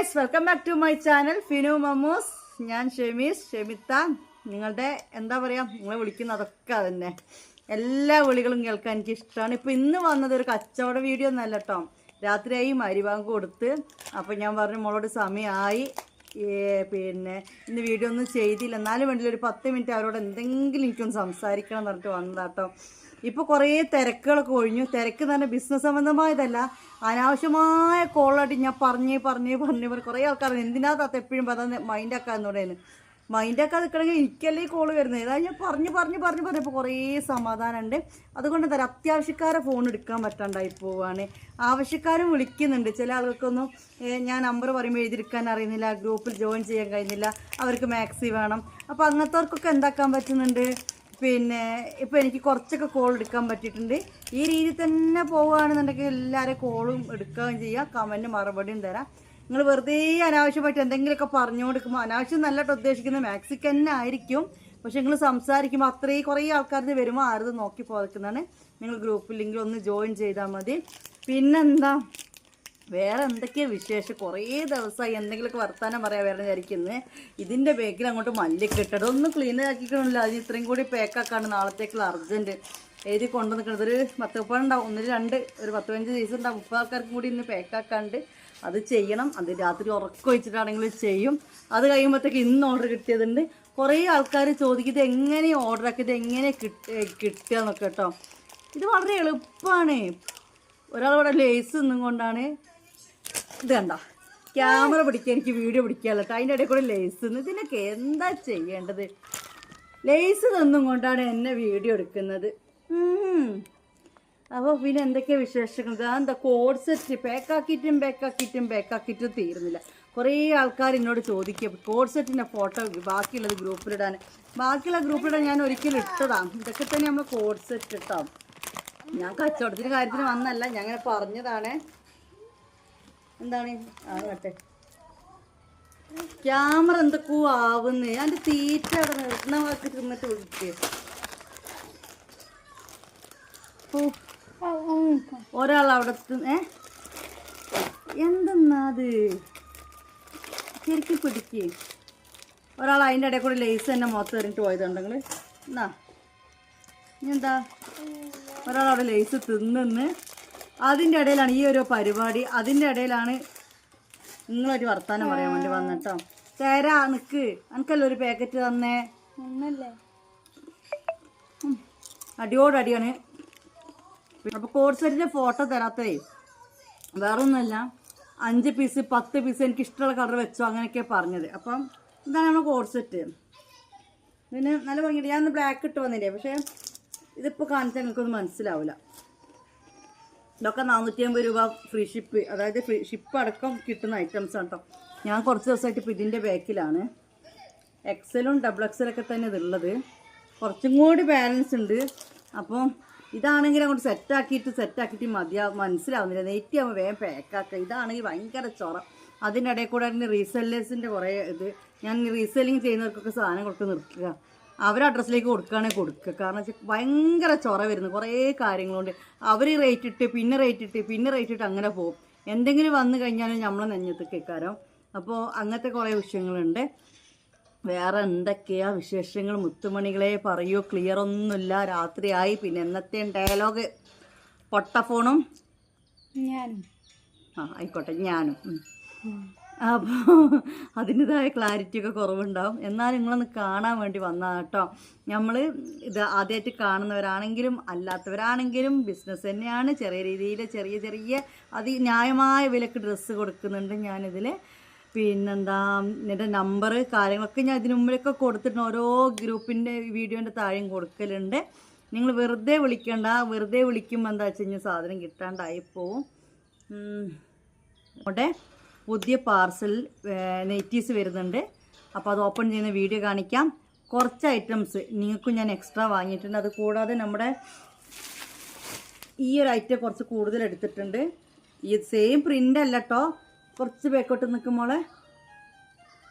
Guys welcome back to my channel Finu Mammoos. ഞാൻ ഷെമീസ് ഷെമിത്ത നിങ്ങളുടെ എന്താ പറയുക നിങ്ങളെ വിളിക്കുന്ന അതൊക്കെ തന്നെ എല്ലാ വിളികളും കേൾക്കാൻ എനിക്ക് ഇഷ്ടമാണ്. ഇപ്പം ഇന്ന് വന്നത് ഒരു കച്ചവട വീഡിയോ ഒന്നല്ല കേട്ടോ രാത്രിയായി മരിവാങ്ക് കൊടുത്ത്. അപ്പം ഞാൻ പറഞ്ഞു മോളോട് സമയമായി പിന്നെ ഇന്ന് വീഡിയോ ഒന്നും ചെയ്തില്ല. എന്നാലും വേണ്ടി ഒരു പത്ത് മിനിറ്റ് അവരോട് എന്തെങ്കിലും എനിക്കൊന്ന് സംസാരിക്കണം എന്ന് പറഞ്ഞിട്ട് വന്നതാട്ടോ ഇപ്പോൾ കുറേ തിരക്കുകളൊക്കെ ഒഴിഞ്ഞു. തിരക്ക് തന്നെ ബിസിനസ് സംബന്ധമായതല്ല. അനാവശ്യമായ കോളായിട്ട് ഞാൻ പറഞ്ഞ് പറഞ്ഞ് പറഞ്ഞ് പറഞ്ഞ് കുറേ ആൾക്കാർ എന്തിനാ താത്ത എപ്പോഴും പറഞ്ഞ മൈൻഡാക്കാന്ന് പറയുന്നത് മൈൻഡൊക്കെ നിൽക്കണമെങ്കിൽ എനിക്കല്ലേ കോൾ വരുന്നത് ഇതാ ഞാൻ പറഞ്ഞ് പറഞ്ഞ് പറഞ്ഞ് പറഞ്ഞപ്പോൾ കുറേ സമാധാനമുണ്ട് അതുകൊണ്ട് തരാം അത്യാവശ്യക്കാരെ ഫോൺ എടുക്കാൻ പറ്റാണ്ടായി പോവാണ്. ആവശ്യക്കാരും വിളിക്കുന്നുണ്ട്. ചില ആളുകൾക്കൊന്നും ഞാൻ നമ്പർ പറയുമ്പോൾ എഴുതിയെടുക്കാൻ അറിയുന്നില്ല ഗ്രൂപ്പിൽ ജോയിൻ ചെയ്യാൻ കഴിയുന്നില്ല അവർക്ക് മാക്സി വേണം. അപ്പോൾ അങ്ങനത്തെവർക്കൊക്കെ എന്താക്കാൻ പറ്റുന്നുണ്ട്? പിന്നെ ഇപ്പോൾ എനിക്ക് കുറച്ചൊക്കെ കോൾ എടുക്കാൻ പറ്റിയിട്ടുണ്ട്. ഈ രീതിയിൽ തന്നെ പോവുകയാണെന്നുണ്ടെങ്കിൽ എല്ലാവരും കോളും എടുക്കുകയും ചെയ്യാം. കമന്റ് മറുപടിയും തരാം. നിങ്ങൾ വെറുതെ അനാവശ്യമായിട്ട് എന്തെങ്കിലുമൊക്കെ പറഞ്ഞു കൊടുക്കുമ്പോൾ അനാവശ്യം നല്ലതായിട്ട് ഉദ്ദേശിക്കുന്നത് മാക്സിക്ക് തന്നെ ആയിരിക്കും. പക്ഷെ നിങ്ങൾ സംസാരിക്കുമ്പോൾ അത്രയും കുറേ ആൾക്കാർ ഇത് വരുമ്പോൾ ആരത് നോക്കി പോക്കുന്നതാണ് നിങ്ങൾ ഗ്രൂപ്പിലെങ്കിൽ ഒന്ന് ജോയിൻ ചെയ്താൽ മതി. പിന്നെന്താ? വേറെ എന്തൊക്കെയാ വിശേഷം? കുറേ ദിവസമായി എന്തെങ്കിലുമൊക്കെ വർത്താനം പറയാൻ വേറെ വിചാരിക്കുന്നത് ഇതിന്റെ ബേക്കിൽ അങ്ങോട്ട് മല്ലിക്കിട്ടത് ഒന്ന് ക്ലീൻ ആക്കിക്കണമില്ല അതിന് ഇത്രയും കൂടി പാക്കാക്കാണ് നാളത്തേക്കുള്ള അർജന്റ് എഴുതി കൊണ്ടു നിൽക്കുന്നത് ഒരു പത്ത് മുപ്പത് ഉണ്ടാവും. ഒന്നിൽ രണ്ട് ഒരു പത്ത് പതിനഞ്ച് ദിവസം ഉണ്ടാവും. മുപ്പത് ആൾക്കാർക്കും കൂടി ഇന്ന് പാക്കാക്കാണ്ട് അത് ചെയ്യണം. അത് രാത്രി ഉറക്കം വെച്ചിട്ടാണെങ്കിലും ചെയ്യും. അത് കഴിയുമ്പോഴത്തേക്ക് ഇന്ന് ഓർഡർ കിട്ടിയതുണ്ട്. കുറേ ആൾക്കാർ ചോദിക്കുന്നത് എങ്ങനെ ഓർഡർ ആക്കിയത് എങ്ങനെ കിട്ടുക കിട്ടുക എന്നൊക്കെ കേട്ടോ. ഇത് വളരെ എളുപ്പമാണ്. ഒരാളവിടെ ലേസ് നിന്നും കൊണ്ടാണ് ഇത് കണ്ട ക്യാമറ പിടിക്കാൻ എനിക്ക് വീഡിയോ പിടിക്കാമല്ലോ കേട്ടോ അതിന്റെ ഇടയിൽ കൂടെ ലേസ് ഇതിനൊക്കെ എന്താ ചെയ്യേണ്ടത്? ലേസ് തന്നും കൊണ്ടാണ് എന്നെ വീഡിയോ എടുക്കുന്നത്. അപ്പോൾ പിന്നെ എന്തൊക്കെ വിശേഷങ്ങൾ? എന്താ കോഡ് സെറ്റ്. പാക്കാക്കിയിട്ടും പാക്കാക്കിയിട്ടും പാക്കാക്കിയിട്ടും തീരുന്നില്ല. കുറേ ആൾക്കാർ എന്നോട് ചോദിക്കും കോഡ് സെറ്റിന്റെ ഫോട്ടോ ബാക്കിയുള്ളത് ഗ്രൂപ്പിലിടാൻ ബാക്കിയുള്ള ഗ്രൂപ്പിലിടാൻ ഞാൻ ഒരിക്കലും ഇട്ടതാണ്. ഇതൊക്കെ തന്നെ നമ്മൾ കോഡ് സെറ്റ് ഇട്ടാം ഞാൻ കച്ചവടത്തിന് കാര്യത്തിന് വന്നല്ല. ഞാൻ അങ്ങനെ പറഞ്ഞതാണ്. എന്താണ്? ആ കേട്ടെ ക്യാമറ എന്തൊക്കെയോ ആവുന്നേ അതിന്റെ തീറ്റ അവിടെ നിർത്തുന്ന വാക്ക് തിന്നിട്ട് വിളിക്ക്. ഒരാൾ അവിടെ ഏ? എന്തെന്നാത് ശരിക്കും പിടിക്ക്. ഒരാൾ അതിന്റെ ഇടയിൽ കൂടെ ലേസ് തന്നെ മൊത്തം എറിഞ്ഞിട്ട് പോയതുണ്ടെങ്കിൽ എന്നാ? ഇനി എന്താ? ഒരാൾ അവിടെ ലേസ് തിന്നെന്ന്. അതിന്റെ ഇടയിലാണ് ഈ ഒരു പരിപാടി. അതിന്റെ ഇടയിലാണ് നിങ്ങളൊരു വർത്താനം പറയാൻ വേണ്ടി വന്നിട്ടോ. തരാ നിക്ക്. എനിക്കല്ലോ ഒരു പാക്കറ്റ് തന്നേ. അടിയോടടിയാണ് അപ്പോൾ സെറ്റിന്റെ ഫോട്ടോ തരാത്തതേ വേറൊന്നുമല്ല. അഞ്ച് പീസ് പത്ത് പീസ് എനിക്ക് ഇഷ്ടമുള്ള കളർ വെച്ചോ അങ്ങനെയൊക്കെ പറഞ്ഞത്. അപ്പം ഇതാണ് നമ്മുടെ കോഴ്സെറ്റ് പിന്നെ നല്ല ഭംഗിയുണ്ട്. ഞാൻ ബ്ലാക്ക് ഇട്ട് വന്നില്ലേ? പക്ഷേ ഇതിപ്പോൾ കാണിച്ചാൽ നിങ്ങൾക്കൊന്നും മനസ്സിലാവില്ല ഇതൊക്കെ നാനൂറ്റി അമ്പത് രൂപ ഫ്രീ ഷിപ്പ് അതായത് ഫ്രീ ഷിപ്പ് അടക്കം കിട്ടുന്ന ഐറ്റംസ് ആണ് കേട്ടോ ഞാൻ കുറച്ച് ദിവസമായിട്ട് ഇപ്പോൾ ഇതിന്റെ ബാക്കിലാണ് എക്സലും ഡബിൾ എക്സലൊക്കെ തന്നെ ഇതുള്ളത്. കുറച്ചും കൂടി ബാലൻസ് ഉണ്ട്. അപ്പോൾ ഇതാണെങ്കിൽ അങ്ങോട്ട് സെറ്റാക്കിയിട്ട് സെറ്റാക്കിയിട്ട് മതിയാ മനസ്സിലാവുന്നില്ല. നെയ്റ്റ് ആകുമ്പോൾ വേഗം പാക്കാക്കുക ഇതാണെങ്കിൽ ഭയങ്കര ചൊറ. അതിന്റെ ഇടയിൽ കൂടെ റീസെല്ലേഴ്സിന്റെ കുറേ ഇത്. ഞാൻ റീസെല്ലിങ് ചെയ്യുന്നവർക്കൊക്കെ സാധനം കൊടുത്ത് നിർത്തുക. അവരെ അഡ്രസ്സിലേക്ക് കൊടുക്കുകയാണെങ്കിൽ കൊടുക്കുക. കാരണം വെച്ചാൽ ഭയങ്കര ചൊറ വരുന്നു. കുറേ കാര്യങ്ങളുണ്ട്. അവർ റേറ്റ് ഇട്ട് പിന്നെ റേറ്റ് ഇട്ട് പിന്നെ റേറ്റ് ഇട്ട് അങ്ങനെ പോകും. എന്തെങ്കിലും വന്നു കഴിഞ്ഞാലും നമ്മൾ നെഞ്ഞത്ത് കേൾക്കാരോ അപ്പോൾ അങ്ങനത്തെ കുറേ വിഷയങ്ങളുണ്ട്. വേറെ എന്തൊക്കെയാ വിശേഷങ്ങൾ? മുത്തുമണികളെ പറയൂ. ക്ലിയർ ഒന്നുമില്ല. രാത്രിയായി. പിന്നെ എന്നത്തെ ഡയലോഗ് പൊട്ട ഫോണും ഞാനും. ആ ആയിക്കോട്ടെ. ഞാനും. അപ്പോൾ അതിന്റെതായ ക്ലാരിറ്റി ഒക്കെ കുറവുണ്ടാവും. എന്നാൽ നിങ്ങളൊന്ന് കാണാൻ വേണ്ടി വന്നാൽ കേട്ടോ നമ്മൾ ഇത് ആദ്യമായിട്ട് കാണുന്നവരാണെങ്കിലും അല്ലാത്തവരാണെങ്കിലും ബിസിനസ് തന്നെയാണ്. ചെറിയ രീതിയിൽ ചെറിയ ചെറിയ അതി ന്യായമായ വിലക്ക് ഡ്രസ്സ് കൊടുക്കുന്നുണ്ട് ഞാനിതിൽ പിന്നെന്താ എന്റെ നമ്പർ കാര്യങ്ങളൊക്കെ ഞാൻ ഇതിനു മുമ്പിലൊക്കെ കൊടുത്തിട്ടുണ്ട്. ഓരോ ഗ്രൂപ്പിന്റെ വീഡിയോന്റെ താഴെയും കൊടുക്കലുണ്ട്. നിങ്ങൾ വെറുതെ വിളിക്കണ്ട. വെറുതെ വിളിക്കുമ്പോൾ എന്താ വെച്ച് കഴിഞ്ഞാൽ സാധനം കിട്ടാണ്ടായി പോവും. അവിടെ പുതിയ പാർസൽ നെറ്റീസ് വരുന്നുണ്ട്. അപ്പോൾ അത് ഓപ്പൺ ചെയ്യുന്ന വീഡിയോ കാണിക്കാം. കുറച്ച് ഐറ്റംസ് നിങ്ങൾക്കും ഞാൻ എക്സ്ട്രാ വാങ്ങിയിട്ടുണ്ട്. അത് കൂടാതെ നമ്മുടെ ഈ ഒരു ഐറ്റം കുറച്ച് കൂടുതൽ എടുത്തിട്ടുണ്ട്. ഈ സെയിം പ്രിന്റ് അല്ല കേട്ടോ കുറച്ച് ബേക്കോട്ട് നിൽക്കുമ്പോളെ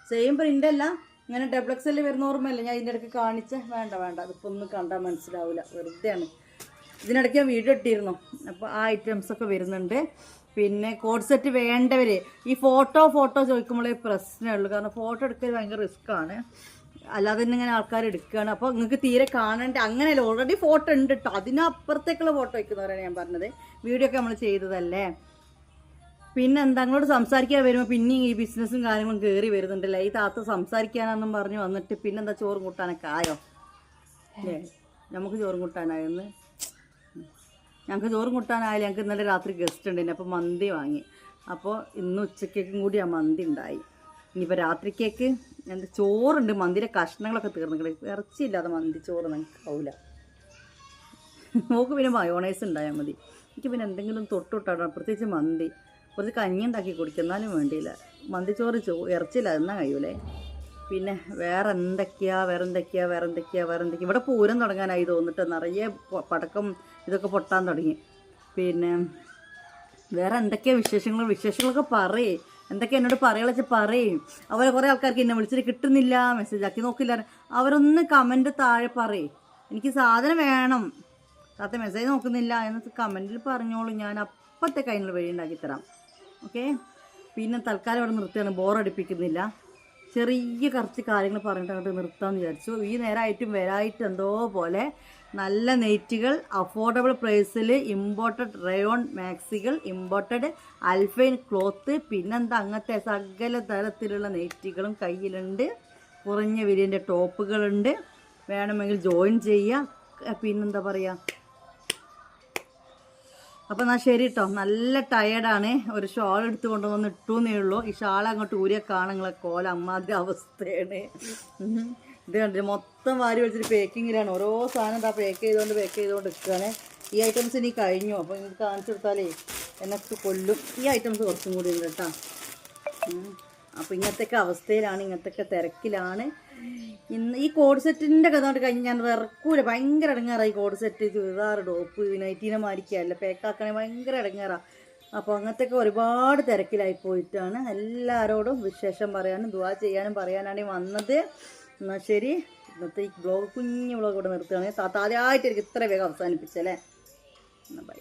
സെയിം പ്രിന്റ് അല്ല. ഇങ്ങനെ ഡബിൾ എക്സ് എൽ വരുന്ന ഓർമ്മയല്ല? ഞാൻ ഇതിന്റെ ഇടയ്ക്ക് കാണിച്ച. വേണ്ട വേണ്ട. അതിപ്പോൾ ഒന്നും കണ്ടാൽ മനസ്സിലാവില്ല വെറുതെയാണ്. ഇതിനിടയ്ക്ക് ഞാൻ വീഡിയോ ഇട്ടിരുന്നു. അപ്പോൾ ആ ഐറ്റംസൊക്കെ വരുന്നുണ്ട്. പിന്നെ കോഡ് സെറ്റ് വേണ്ടവർ ഈ ഫോട്ടോ ഫോട്ടോ ചോദിക്കുമ്പോഴേ പ്രശ്നമുള്ളൂ. കാരണം ഫോട്ടോ എടുക്കൽ ഭയങ്കര റിസ്ക്കാണ് അല്ലാതെ തന്നെ ഇങ്ങനെ ആൾക്കാർ എടുക്കുകയാണ് അപ്പോൾ നിങ്ങൾക്ക് തീരെ കാണേണ്ട. അങ്ങനെയല്ല ഓൾറെഡി ഫോട്ടോ ഉണ്ട് കേട്ടോ അതിനപ്പുറത്തേക്കുള്ള ഫോട്ടോ വയ്ക്കുന്നവരാണ് ഞാൻ പറഞ്ഞത്. വീഡിയോ ഒക്കെ നമ്മൾ ചെയ്തതല്ലേ? പിന്നെ എന്താ നിങ്ങളോട് സംസാരിക്കാൻ വരുമ്പോൾ പിന്നെ ഈ ബിസിനസ്സും കാര്യങ്ങളും കയറി വരുന്നുണ്ടല്ലേ? ഈ താത്ത സംസാരിക്കാനാണെന്നും പറഞ്ഞ് വന്നിട്ട് പിന്നെന്താ ചോറും കൂട്ടാനൊക്കെ ആയോ? അല്ലേ നമുക്ക് ചോറും കൂട്ടാനായെന്ന് ഞങ്ങൾക്ക് ചോറും കൂട്ടാനായാലും ഞങ്ങൾക്ക് ഇന്നലെ രാത്രി ഗസ്റ്റ് ഉണ്ട് അപ്പോൾ മന്തി വാങ്ങി. അപ്പോൾ ഇന്ന് ഉച്ചക്കേക്കും കൂടി ആ മന്തി ഉണ്ടായി ഇനിയിപ്പോൾ രാത്രിക്കേക്ക് എന്താ ചോറുണ്ട് മന്തിയുടെ കഷ്ണങ്ങളൊക്കെ തീർന്നിട്ട് ഇറച്ചിയില്ലാതെ മന്തി ചോറ് ഞങ്ങൾക്ക് ആവില്ല നോക്ക് പിന്നെ മയോണൈസ് ഉണ്ടായാൽ മതി. എനിക്ക് പിന്നെ എന്തെങ്കിലും തൊട്ടുവിട്ടാടണം പ്രത്യേകിച്ച് മന്തി. കുറച്ച് കഞ്ഞി ഉണ്ടാക്കി കുടിക്കുന്നാലും വേണ്ടിയില്ല. മന്തിച്ചോറ് ചോ ഇറച്ചില്ല എന്നാൽ കഴിയൂലേ. പിന്നെ വേറെ എന്തൊക്കെയാ വേറെ എന്തൊക്കെയാ വേറെ എന്തൊക്കെയാ വേറെ എന്തൊക്കെയാ ഇവിടെ പൂരം തുടങ്ങാനായി തോന്നിട്ട് നിറയെ പടക്കം ഇതൊക്കെ പൊട്ടാൻ തുടങ്ങി. പിന്നെ വേറെ എന്തൊക്കെയാ വിശേഷങ്ങൾ? വിശേഷങ്ങളൊക്കെ പറയേ. എന്തൊക്കെ എന്നോട് പറയുള്ള വെച്ചാൽ പറയും. അവരെ കുറേ ആൾക്കാർക്ക് എന്നെ വിളിച്ചിട്ട് കിട്ടുന്നില്ല മെസ്സേജ് ആക്കി നോക്കില്ല. അവരൊന്ന് കമന്റ് താഴെ പറയും. എനിക്ക് സാധനം വേണം. താത്ത മെസ്സേജ് നോക്കുന്നില്ല എന്ന് കമന്റിൽ പറഞ്ഞോളൂ. ഞാൻ അപ്പത്തെ കൈനുള്ള വഴി ഉണ്ടാക്കി തരാം. ഓക്കെ പിന്നെ തൽക്കാലം ഇവിടെ നിർത്തുകയാണ്. ബോറടിപ്പിക്കുന്നില്ല ചെറിയ കുറച്ച് കാര്യങ്ങൾ പറഞ്ഞിട്ട് നിർത്താമെന്ന് വിചാരിച്ചു. ഈ നേരമായിട്ടും വരായിട്ട് എന്തോ പോലെ നല്ല നെയ്റ്റുകൾ അഫോർഡബിൾ പ്രൈസിൽ ഇമ്പോർട്ടഡ് റയോൺ മാക്സികൾ ഇമ്പോർട്ടഡ് അൽഫൈൻ ക്ലോത്ത് പിന്നെന്താ അങ്ങനത്തെ സകല തരത്തിലുള്ള നെയ്റ്റുകളും കയ്യിലുണ്ട്. കുറഞ്ഞ വിലന്റെ ടോപ്പുകളുണ്ട്. വേണമെങ്കിൽ ജോയിൻ ചെയ്യുക പിന്നെന്താ പറയുക അപ്പം എന്നാൽ ശരി കേട്ടോ നല്ല ടയേർഡാണ് ഒരു ഷോൾ എടുത്ത് കൊണ്ടുവന്ന് ഇട്ടുന്നേ ഉള്ളൂ. ഈ ഷാൾ അങ്ങോട്ട് ഊരിയ കാണുങ്ങളെ കോല അമ്മാതിരി അവസ്ഥയാണ്. ഇത് കണ്ടിട്ട് മൊത്തം വാരി വെച്ചിട്ട് പേക്കിങ്ങിലാണ് ഓരോ സാധനം എന്താ പേക്ക് ചെയ്തുകൊണ്ട് പേക്ക് ചെയ്തുകൊണ്ട് നിൽക്കുകയാണ് ഈ ഐറ്റംസ് ഇനി കഴിഞ്ഞു. അപ്പോൾ നിങ്ങൾക്ക് കാണിച്ചു കൊടുത്താലേ എന്നെ കൊല്ലും. ഈ ഐറ്റംസ് കുറച്ചും കൂടി ഉണ്ട് കേട്ടോ. അപ്പോൾ ഇങ്ങനത്തെയൊക്കെ അവസ്ഥയിലാണ് ഇങ്ങനത്തെയൊക്കെ തിരക്കിലാണ്. ഇന്ന് ഈ കോഡ് സെറ്റിന്റെ കഥ കൊണ്ട് കഴിഞ്ഞ് ഞാൻ വിറക്കൂല. ഭയങ്കര ഇടങ്ങാറായി കോഡ് സെറ്റ് ചുരിദാർ ഡോപ്പ് നൈറ്റീനെ മാരിക്കുകയല്ല പേക്കാക്കണേ ഭയങ്കര ഇടങ്ങാറാണ് അപ്പോൾ അങ്ങനത്തെയൊക്കെ ഒരുപാട് തിരക്കിലായി പോയിട്ടാണ് എല്ലാവരോടും വിശേഷം പറയാനും ദുവാ ചെയ്യാനും പറയാനാണ് വന്നത്. എന്നാൽ ശരി. ഇന്നത്തെ ഈ ബ്ലോഗ് കുഞ്ഞു ബ്ലോഗ് ഇവിടെ നിർത്തുകയാണെങ്കിൽ താത്ത ആദ്യമായിട്ട് എനിക്ക് ഇത്ര വേഗം അവസാനിപ്പിച്ചല്ലേ? എന്നാൽ ബൈ